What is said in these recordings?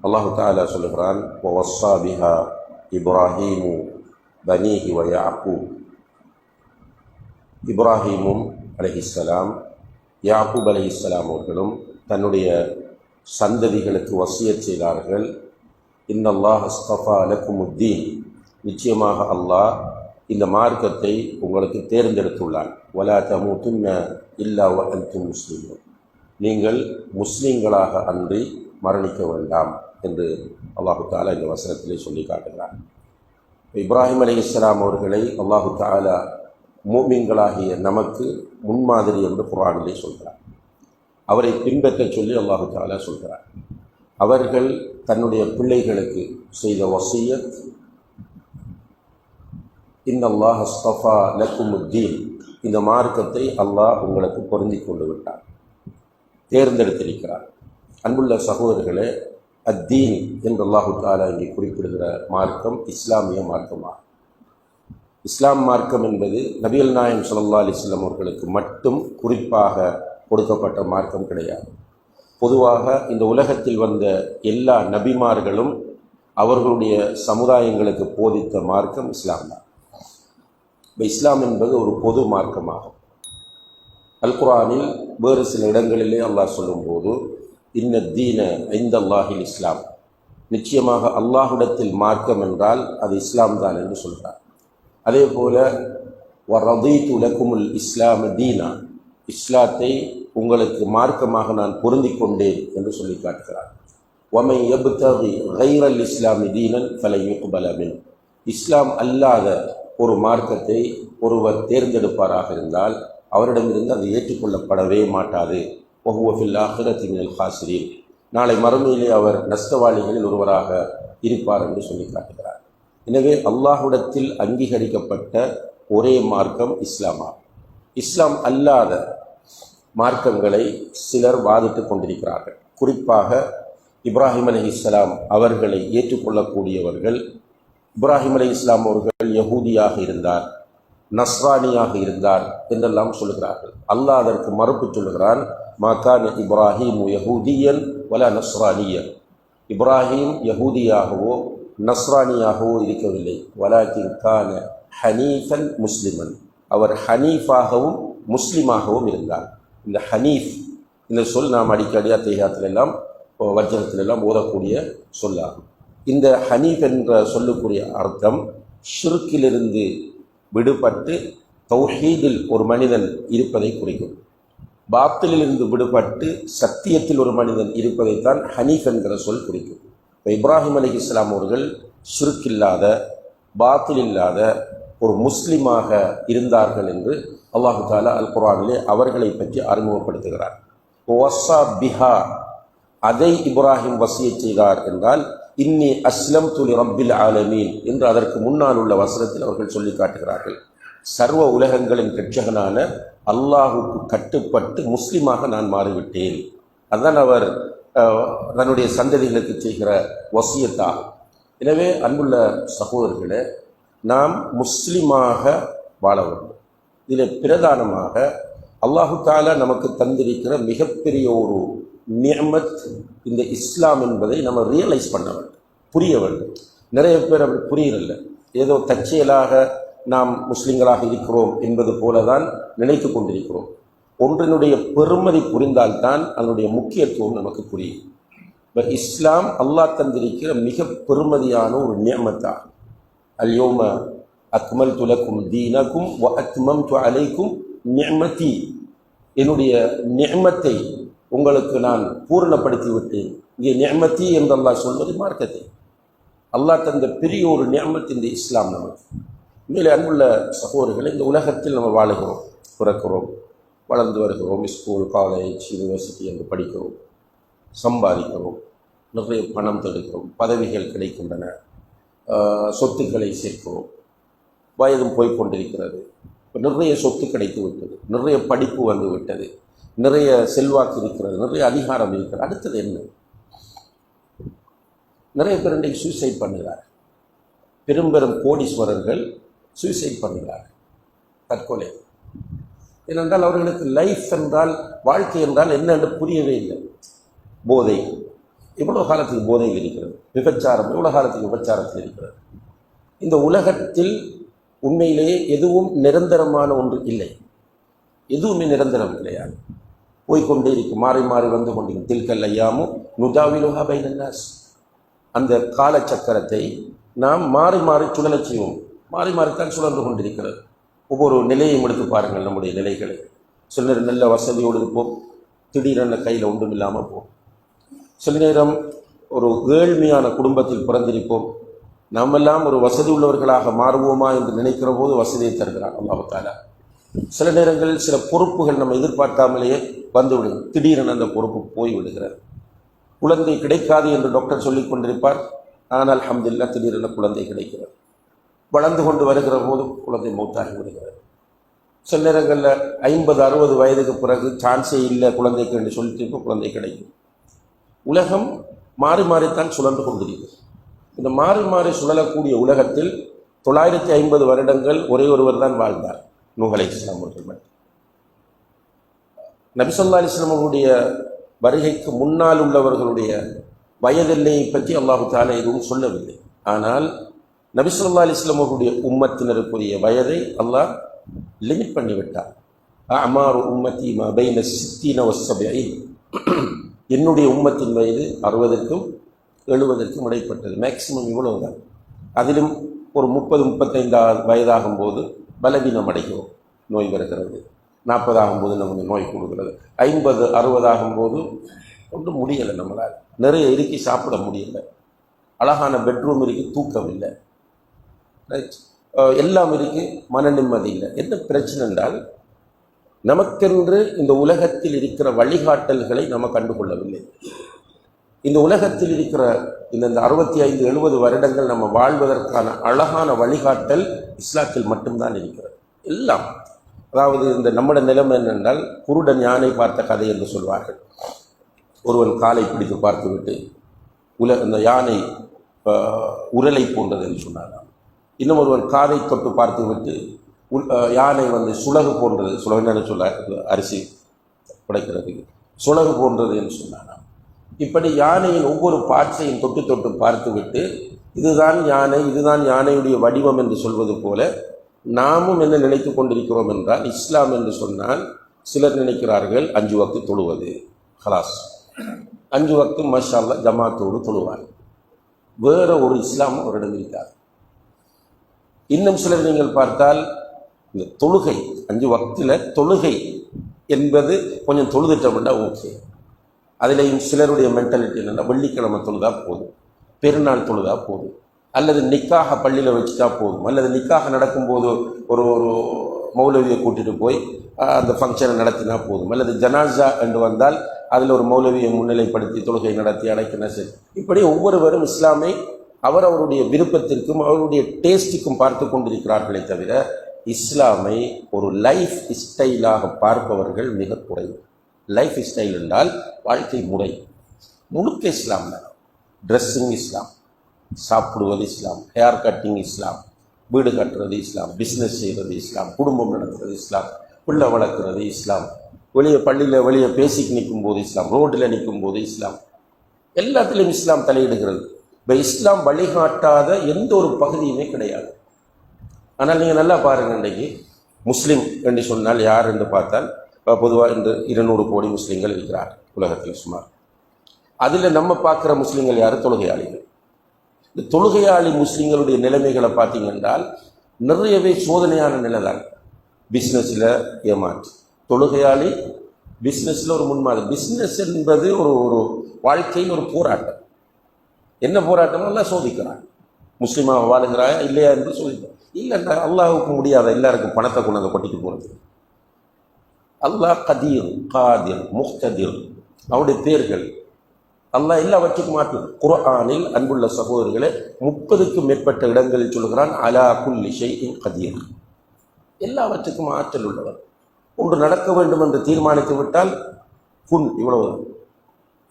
அல்லாஹு தாலா சொல்லுகிறான் ஒவஸ்ஸா பிஹா இப்ராஹீமு பனீஹி வய அப்பு இப்ராஹீமும் அலஹிஸ்லாம் யாக்கூப் அலி இஸ்லாம் அவர்களும் தன்னுடைய சந்ததிகளுக்கு வசியச் செய்தார்கள் இன்னல்லாஹ் அஸ்தஃபா அலக்குமுத்தீன் நிச்சயமாக அல்லாஹ் இந்த மார்க்கத்தை உங்களுக்கு தேர்ந்தெடுத்துள்ளான் வலா தமு துன்ன இல்லா வ அல்து முஸ்லீம் நீங்கள் முஸ்லீம்களாக அன்றி மரணிக்க வேண்டாம் என்று அல்லாஹு தாலா இந்த வசனத்திலே சொல்லி காட்டுகிறார் இப்ராஹிம் அலி இஸ்லாம் அவர்களை அல்லாஹு தாலா மூமின்களாகிய நமக்கு முன்மாதிரி என்று குரானிலே சொல்கிறார் அவரை பின்பற்ற சொல்லி அல்லாஹு தாலா சொல்கிறார் அவர்கள் தன்னுடைய பிள்ளைகளுக்கு செய்த வசியத் இந்த அல்லாஹ் அஸ்தஃபா லக்குமுத்தீன். இந்த மார்க்கத்தை அல்லாஹ் உங்களுக்கு பொருந்தி கொண்டு விட்டார் தேர்ந்தெடுத்திருக்கிறார் அன்புள்ள சகோதரர்களே அத்தீன் என்று அல்லாஹு தாலா இங்கே குறிப்பிடுகிற மார்க்கம் இஸ்லாமிய மார்க்கமாகும். இஸ்லாம் மார்க்கம் என்பது நபியல் நாயம் சல்லா அலிஸ்லாம் அவர்களுக்கு மட்டும் குறிப்பாக கொடுக்கப்பட்ட மார்க்கம் கிடையாது. பொதுவாக இந்த உலகத்தில் வந்த எல்லா நபிமார்களும் அவர்களுடைய சமுதாயங்களுக்கு போதித்த மார்க்கம் இஸ்லாம் தான். இப்போ இஸ்லாம் என்பது ஒரு பொது மார்க்கமாகும். அல் குரானில் வேறு சில இடங்களிலே அல்லாஹ் சொல்லும்போது இன்ன தீன ஐந்தல்லாஹில் இஸ்லாம். நிச்சயமாக அல்லாஹுடத்தில் மார்க்கம் என்றால் அது இஸ்லாம் தான் என்று சொல்கிறார் அதே போல ரதீத்து துலக்குமுல் இஸ்லாம் தீனா. இஸ்லாத்தை உங்களுக்கு மார்க்கமாக நான் பொருந்தி கொண்டேன் என்று சொல்லி காட்டுகிறார். ஒமை எபுத்தகி கைரல் இஸ்லாமி தீனன் ஃபலை யுக்பலமின் இஸ்லாம் அல்லாத ஒரு மார்க்கத்தை ஒருவர் தேர்ந்தெடுப்பாராக இருந்தால் அவரிடமிருந்து அது ஏற்றுக்கொள்ளப்படவே மாட்டாது. ஒஹுவஃபில் ஆஹிரத்தின் ஹாசிரின் நாளை மறுமையிலே அவர் நஷ்டவாளிகளில் ஒருவராக இருப்பார் என்று சொல்லி காட்டுகிறார். எனவே அல்லாஹுடத்தில் அங்கீகரிக்கப்பட்ட ஒரே மார்க்கம் இஸ்லாமா இஸ்லாம் அல்லாத மார்க்கங்களை சிலர் வாதிட்டு கொண்டிருக்கிறார்கள். குறிப்பாக இப்ராஹிம் அலி இஸ்லாம் அவர்களை ஏற்றுக்கொள்ளக்கூடியவர்கள். இப்ராஹிம் அலி இஸ்லாம் அவர்கள் யகூதியாக இருந்தார். நஸ்ரானியாக இருந்தார் என்றெல்லாம் சொல்லுகிறார்கள். அல்லாஹ் அதற்கு மறுப்பு சொல்லுகிறான் மாகான் இப்ராஹிம் யஹூதியன் வல நஸ்ரானியன். இப்ராஹிம் யகூதியாகவோ நஸ்ரானியாகவோ இருக்கவில்லை. வலாக்கின் கான ஹனீஃபன் முஸ்லிமன். அவர் ஹனீஃபாகவும் முஸ்லீமாகவும் இருந்தார். இந்த ஹனீஃப் இந்த சொல் நாம் அடிக்கடி அத்தேகாத்தில் எல்லாம் வர்ஜனத்தில் எல்லாம் ஓதக்கூடிய சொல்லாகும். இந்த ஹனீஃப் என்ற சொல்லக்கூடிய அர்த்தம் ஷிருக்கிலிருந்து விடுபட்டு தௌஹீதில் ஒரு மனிதன் இருப்பதை குறிக்கும். பாத்திலிருந்து விடுபட்டு சத்தியத்தில் ஒரு மனிதன் இருப்பதைத்தான் ஹனீஃப் என்கிற சொல் குறிக்கும். இப்போ இப்ராஹிம் அலி இஸ்லாம் அவர்கள் சுருக்கில்லாத பாத்தில் இல்லாத ஒரு முஸ்லீமாக இருந்தார்கள் என்று அல்லாஹு தாலா அல் குரானிலே அவர்களை பற்றி அறிமுகப்படுத்துகிறார். ஒசா பிஹா அதை இப்ராஹிம் வசிய செய்தார் என்றால் இன்னி அஸ்லம் துலி ரப்பில் ஆலமீன் என்று அதற்கு முன்னால் உள்ள வசனத்தில் அவர்கள் சொல்லி காட்டுகிறார்கள். சர்வ உலகங்களின் கட்சகனான அல்லாஹுக்கு கட்டுப்பட்டு முஸ்லீமாக நான் மாறிவிட்டேன். அதுதான் அவர் தன்னுடைய சந்ததிகளுக்கு செய்கிற வசியத்தாகும் எனவே அன்புள்ள சகோதரர்களே நாம் முஸ்லீமாக வாழ வேண்டும். இதில் பிரதானமாக அல்லாஹு தாலா நமக்கு தந்திருக்கிற மிகப்பெரிய ஒரு நியமத் இந்த இஸ்லாம் என்பதை நம்ம ரியலைஸ் பண்ண வேண்டும். புரிய வேண்டும். நிறைய பேர் அப்படி புரியறதில்ல. ஏதோ தற்செயலாக நாம் முஸ்லீம்களாக இருக்கிறோம் என்பது போல தான் நினைத்து கொண்டிருக்கிறோம். ஒன்றினுடைய பெருமதி புரிந்தால்தான் அதனுடைய முக்கியத்துவம் நமக்கு புரியும். இப்போ இஸ்லாம் அல்லாஹ் தந்திருக்கிற மிக பெருமதியான ஒரு நியமத்தாகும் அல்யோம அக்மல் துலக்கும் தீனக்கும் வ அக்மம் து அலைக்கும் நியமதி என்னுடைய நியமத்தை உங்களுக்கு நான் பூரணப்படுத்தி விட்டேன் இங்கே நியமத்தி என்று அல்லாஹ் சொல்வது மார்க்கத்தை அல்லாஹ் தந்த பெரிய ஒரு நியமத் இந்த இஸ்லாம் நமக்கு. மேலே அன்புள்ள சகோதரர்கள் இந்த உலகத்தில் நம்ம வாழுகிறோம் பிறக்கிறோம் வளர்ந்து வருகிறோம் ஸ்கூல் காலேஜ் யூனிவர்சிட்டி என்று படிக்கிறோம் சம்பாதிக்கிறோம் நிறைய பணம் தடுக்கிறோம் பதவிகள் கிடைக்கின்றன சொத்துக்களை சேர்க்கிறோம் வயதும் போய்கொண்டிருக்கிறது நிறைய சொத்து கிடைத்து விட்டது நிறைய படிப்பு வந்து விட்டது. நிறைய செல்வாக்கு இருக்கிறது நிறைய அதிகாரம் இருக்கிறது. அடுத்தது என்ன? நிறைய பேர் இன்றைக்கு சூசைட் பண்ணுகிறார் பெரும் பெரும் கோடீஸ்வரர்கள் சூசைட் பண்ணுகிறார் தற்கொலை. ஏனென்றால் அவர்களுக்கு லைஃப் என்றால் வாழ்க்கை என்றால் என்ன என்று புரியவே இல்லை. போதை. இவ்வளோ காலத்துக்கு போதை இருக்கிறது? விபச்சாரம். இவ்வளோ காலத்துக்கு விபச்சாரத்தில் இருக்கிறது? இந்த உலகத்தில் உண்மையிலேயே எதுவும் நிரந்தரமான ஒன்று இல்லை. எதுவுமே நிரந்தரம் கிடையாது. போய்கொண்டே இருக்கும். மாறி மாறி வந்து கொண்டிருக்கும். தில்கல் ஐயாமும் நுஜாவிலுஹா பைனன்னாஸ் அந்த காலச்சக்கரத்தை நாம் மாறி மாறி சுழலச் செய்வோம். மாறி மாறித்தான் சுழன்று கொண்டிருக்கிறது. ஒவ்வொரு நிலையையும் எடுத்து பாருங்கள் நம்முடைய நிலைகளை. சில நேரம் நல்ல வசதியோடு இருப்போம். திடீரென கையில் ஒன்றும் இல்லாமல் போகும். சில நேரம் ஒரு ஏழ்மையான குடும்பத்தில் பிறந்திருப்போம். நாமெல்லாம் ஒரு வசதி உள்ளவர்களாக மாறுவோமா என்று நினைக்கிற போது வசதியை தருகிறான் அல்லாஹாலா சில நேரங்களில் சில பொறுப்புகள் நம்ம எதிர்பார்க்காமலேயே வந்துவிடும். திடீரென அந்த பொறுப்பு போய் குழந்தை கிடைக்காது என்று டாக்டர் சொல்லிக் கொண்டிருப்பார். ஆனால் அல்ஹம்துலில்லா திடீரென குழந்தை கிடைக்கிறது. வளர்ந்து கொண்டு வருகிற போது குழந்தை மௌத்தாகி விடுகிறது. சில நேரங்களில் ஐம்பது அறுபது வயதுக்கு பிறகு சான்ஸே இல்லை குழந்தைக்கு என்று சொல்லிட்டு இப்போ குழந்தை கிடைக்கும். உலகம் மாறி மாறித்தான் சுழன்று கொண்டிருக்கிறது. இந்த மாறி மாறி சுழலக்கூடிய உலகத்தில் தொள்ளாயிரத்தி ஐம்பது வருடங்கள் ஒரே ஒருவர் தான் வாழ்ந்தார். நூகலை இஸ்லாம் அவர்கள் நபிசல்லா அலிஸ்லாம் அவர்களுடைய வருகைக்கு முன்னால் உள்ளவர்களுடைய வயதெல்லையை பற்றி அல்லாஹு தாலா எதுவும் சொல்லவில்லை. ஆனால் நபிசல்லா அலிஸ்லாம் அவர்களுடைய உம்மத்தினருக்குரிய வயதை அல்லாஹ் லிமிட் பண்ணிவிட்டார். அமார் உம்மத்தி மபைன சித்தின வசபை என்னுடைய உம்மத்தின் வயது அறுபதற்கும் எழுபதற்கும் இடைப்பட்டது. மேக்சிமம் இவ்வளவுதான். அதிலும் ஒரு முப்பது முப்பத்தைந்தாவது வயதாகும் போது பலவீனம் அடைகிறோம் நோய் வருகிறது. நாற்பதாகும் போது நமக்கு நோய் கொடுக்கிறது. ஐம்பது அறுபதாகும் போது ஒன்றும் முடியலை நம்மளால். நிறைய இறுக்கி சாப்பிட முடியலை. அழகான பெட்ரூம் இருக்குது தூக்கம் இல்லை. ரைட் எல்லாம் இருக்குது மன நிம்மதி இல்லை. என்ன பிரச்சனை என்றால் நமக்கென்று இந்த உலகத்தில் இருக்கிற வழிகாட்டல்களை நம்ம கண்டுகொள்ளவில்லை. இந்த உலகத்தில் இருக்கிற இந்த அறுபத்தி ஐந்து எழுபது வருடங்கள் நம்ம வாழ்வதற்கான அழகான வழிகாட்டல் இஸ்லாத்தில் மட்டும்தான் இருக்கிறது. எல்லாம். அதாவது இந்த நம்முடைய நிலைமை என்னென்றால் குருடன் யானை பார்த்த கதை என்று சொல்வார்கள். ஒருவன் காலை பிடித்து பார்த்துவிட்டு உல இந்த யானை உரலை போன்றது என்று சொன்னாராம். இன்னும் ஒருவன் காதை தொட்டு பார்த்துவிட்டு உல் யானை வந்து சுலகு போன்றது சுலகுன்னு சொல்ல அரிசி உடைக்கிறதுக்கு சுலகு போன்றது என்று சொன்னாராம். இப்படி யானையின் ஒவ்வொரு பாட்சையும் தொட்டு தொட்டு பார்த்துவிட்டு இதுதான் யானை இதுதான் யானையுடைய வடிவம் என்று சொல்வது போல நாமும் என்ன நினைத்து கொண்டிருக்கிறோம் என்றால் இஸ்லாம் என்று சொன்னால் சிலர் நினைக்கிறார்கள் அஞ்சு வக்து தொழுவது. ஹலாஸ். அஞ்சு வக்து மஷால்லா ஜமாத்தோடு தொழுவார். வேற ஒரு இஸ்லாம் அவரிடம் இருக்காது இன்னும் சிலர் நீங்கள் பார்த்தால் இந்த தொழுகை அஞ்சு வக்தில் தொழுகை என்பது கொஞ்சம் தொழுதுட்டோம்னா ஓகே. அதிலேயும் சிலருடைய மென்டாலிட்டி என்னென்னா வெள்ளிக்கிழமை தொழுதா போதும். பெருநாள் தொழுதா போதும். அல்லது நிக்காக பள்ளியில் வச்சுட்டா போதும். அல்லது நிக்காக நடக்கும்போது ஒரு ஒரு மௌலவியை கூட்டிட்டு போய் அந்த ஃபங்க்ஷனை நடத்தினா போதும். அல்லது ஜனாசா என்று வந்தால் அதில் ஒரு மௌலவியை முன்னிலைப்படுத்தி தொழுகை நடத்தி அடைக்கினா சரி. இப்படி ஒவ்வொருவரும் இஸ்லாமை அவர் அவருடைய விருப்பத்திற்கும் அவருடைய டேஸ்ட்டுக்கும் பார்த்து கொண்டிருக்கிறார்களே தவிர இஸ்லாமை ஒரு லைஃப் ஸ்டைலாக பார்ப்பவர்கள் மிக குறைவு. லைஃப் ஸ்டைல் என்றால் வாழ்க்கை முறை. முழுக்க இஸ்லாம் தான். ட்ரெஸ்ஸிங் இஸ்லாம் சாப்பிடுவது இஸ்லாம் ஹேர் கட்டிங் இஸ்லாம் வீடு கட்டுறது இஸ்லாம் பிஸ்னஸ் செய்கிறது இஸ்லாம் குடும்பம் நடத்துறது இஸ்லாம் பிள்ளை வளர்க்குறது இஸ்லாம் வெளியே பள்ளியில் வெளியே பேசிக்கு நிற்கும் போது இஸ்லாம் ரோட்டில் நிற்கும் போது இஸ்லாம் எல்லாத்துலேயும் இஸ்லாம் தலையிடுகிறது. இப்போ இஸ்லாம் வழிகாட்டாத எந்த ஒரு பகுதியுமே கிடையாது. ஆனால் நீங்கள் நல்லா பாருங்கள் இன்றைக்கு முஸ்லீம் என்று சொன்னால் யார் என்று பார்த்தால் பொதுவாக இந்த இருநூறு கோடி முஸ்லீம்கள் இருக்கிறார் உலகத்தில் சுமார். அதில் நம்ம பார்க்குற முஸ்லீம்கள் யார்? தொழுகையாளிகள். இந்த தொழுகையாளி முஸ்லீம்களுடைய நிலைமைகளை பார்த்தீங்கன்றால் நிறையவே சோதனையான நிலை தான் பிஸ்னஸில் ஏமாற்று. தொழுகையாளி பிஸ்னஸில் ஒரு முன்மாதிரி. பிஸ்னஸ் என்பது ஒரு ஒரு வாழ்க்கை ஒரு போராட்டம். என்ன போராட்டம் எல்லாம் சோதிக்கிறான் முஸ்லீமாக வாழுகிறாயா இல்லையா என்று சோதிக்கிறான் இல்லைண்டா அல்லாஹுக்கு முடியாத எல்லாருக்கும் பணத்தை கொண்டு வந்து கொட்டிட்டு போகிறது அல்லாஹ் கதீர் காதிர் முக்ததிர். அவருடைய பேர்கள். அல்லாஹ் எல்லாவற்றுக்கும் மாற்றும் குர்ஆனில் அன்புள்ள சகோதரர்களே முப்பதுக்கும் மேற்பட்ட இடங்களில் சொல்கிறான் அலா குல்லி ஷைஇன் கதீர். எல்லாவற்றுக்கும் ஆற்றல் உள்ளவர். ஒன்று நடக்க வேண்டும் என்று தீர்மானித்து விட்டால் குன் இவ்வளவு.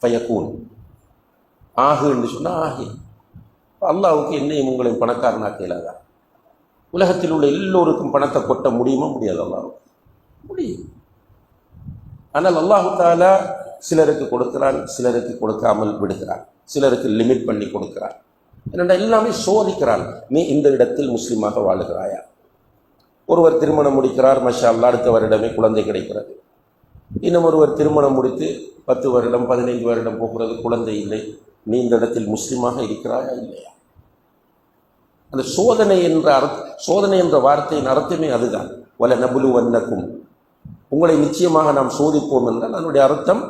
பயக்கூன் ஆகு என்று சொன்னால் ஆகி. அல்லாவுக்கு என்னையும் உங்களையும் பணக்காரனாக்க இயலாதா? உலகத்தில் உள்ள எல்லோருக்கும் பணத்தை கொட்ட முடியுமா? முடியாது அல்லாஹ் முடியும். ஆனால் அல்லாஹு தாலா சிலருக்கு கொடுக்கிறான் சிலருக்கு கொடுக்காமல் விடுகிறான். சிலருக்கு லிமிட் பண்ணி கொடுக்கிறான். என்னடா எல்லாமே சோதிக்கிறான். நீ இந்த இடத்தில் முஸ்லீமாக வாழுகிறாயா? ஒருவர் திருமணம் முடிக்கிறார் மஷா அல்லா அடுத்த வருடமே குழந்தை கிடைக்கிறது. இன்னும் ஒருவர் திருமணம் முடித்து பத்து வருடம் பதினைந்து வருடம் போகிறது குழந்தை இல்லை. நீ இந்த இடத்தில் முஸ்லீமாக இருக்கிறாயா இல்லையா? அந்த சோதனை என்ற அர்த்த சோதனை என்ற வார்த்தையின் அர்த்தமே அதுதான். வல நபுலு வன்னக்கும் உங்களை நிச்சயமாக நாம் சோதிப்போம் என்றால் அதனுடைய அர்த்தம்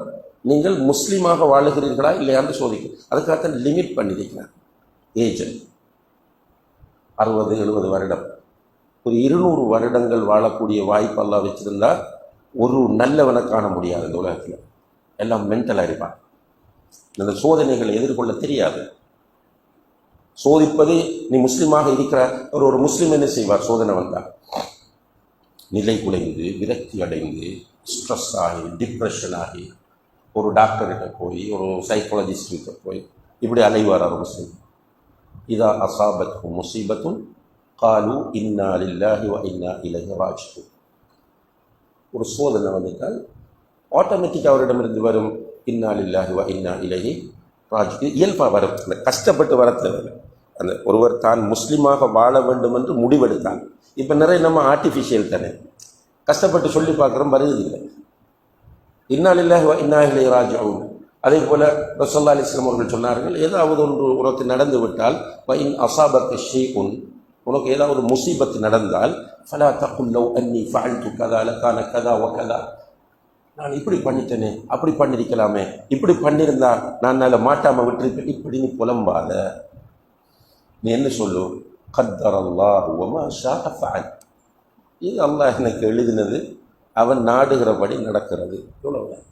நீங்கள் முஸ்லீமாக வாழுகிறீர்களா இல்லையான்னு சோதிக்கும். அதுக்காகத்தான் லிமிட் பண்ணியிருக்கிறார். ஏஜென்ட் அறுபது எழுபது வருடம். ஒரு இருநூறு வருடங்கள் வாழக்கூடிய வாய்ப்பெல்லாம் வச்சுருந்தா ஒரு நல்லவனை காண முடியாது இந்த உலகத்தில். எல்லாம் மென்டல் இருப்பான். இந்த சோதனைகளை எதிர்கொள்ள தெரியாது. சோதிப்பது நீ முஸ்லீமாக இருக்கிற ஒரு ஒரு முஸ்லீம் என்ன செய்வார்? சோதனை வந்தால் நிலை குலைந்து விரக்தி அடைந்து ஸ்ட்ரெஸ் ஆகி டிப்ரெஷன் ஆகி ஒரு டாக்டர்கிட்ட போய் ஒரு சைக்காலஜிஸ்ட்கிட்ட போய் இப்படி அலைவார் அவர் முஸ்லீம். இதா அசாபத் முசீபத்தும் காலு இன்னா லில்லாஹி வ இன்னா ஒரு சோதனை வந்துட்டால் ஆட்டோமேட்டிக்காக அவரிடமிருந்து வரும் இன்னா லில்லாஹி வ இன்னா இலகி ராஜ் இயல்பாக வரும். அந்த கஷ்டப்பட்டு வரத்தில் அந்த ஒருவர் தான் முஸ்லீமாக வாழ வேண்டும் என்று முடிவெடுத்தான். இப்போ நிறைய நம்ம ஆர்டிஃபிஷியல் தானே. கஷ்டப்பட்டு சொல்லி பார்க்குறோம் வருவதில்லை. இன்னாலில்லாஹி வ அதே போல ரசல்லா அலிஸ்லாம் அவர்கள் சொன்னார்கள் ஏதாவது ஒன்று உனக்கு நடந்து விட்டால் இன் அசாபத் ஷீஉன். உனக்கு ஏதாவது முசீபத் நடந்தால் ஃபலா தகுல்லவ் அன்னி ஃபஅல்து கதா லகான கதா ஒ கதா. நான் இப்படி பண்ணிட்டேனே அப்படி பண்ணிருக்கலாமே இப்படி பண்ணியிருந்தா நான் அதில் மாட்டாமல் விட்டுருப்பேன் இப்படி நீ புலம்பாத. நீ என்ன சொல்லு? கத்தர் அல்லாஹ் வமா ஷாஅ இது அல்லாஹ் எனக்கு எழுதினது. அவன் நாடுகிறபடி நடக்கிறது. இவ்வளவுதான்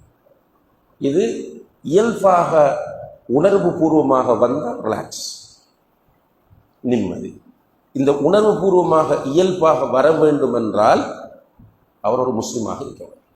இது இயல்பாக உணர்வு பூர்வமாக வந்தால் ரிலாக்ஸ் நிம்மதி. இந்த உணர்வு பூர்வமாக இயல்பாக வர வேண்டும் என்றால் அவர் ஒரு முஸ்லீமாக இருக்க வேண்டும்.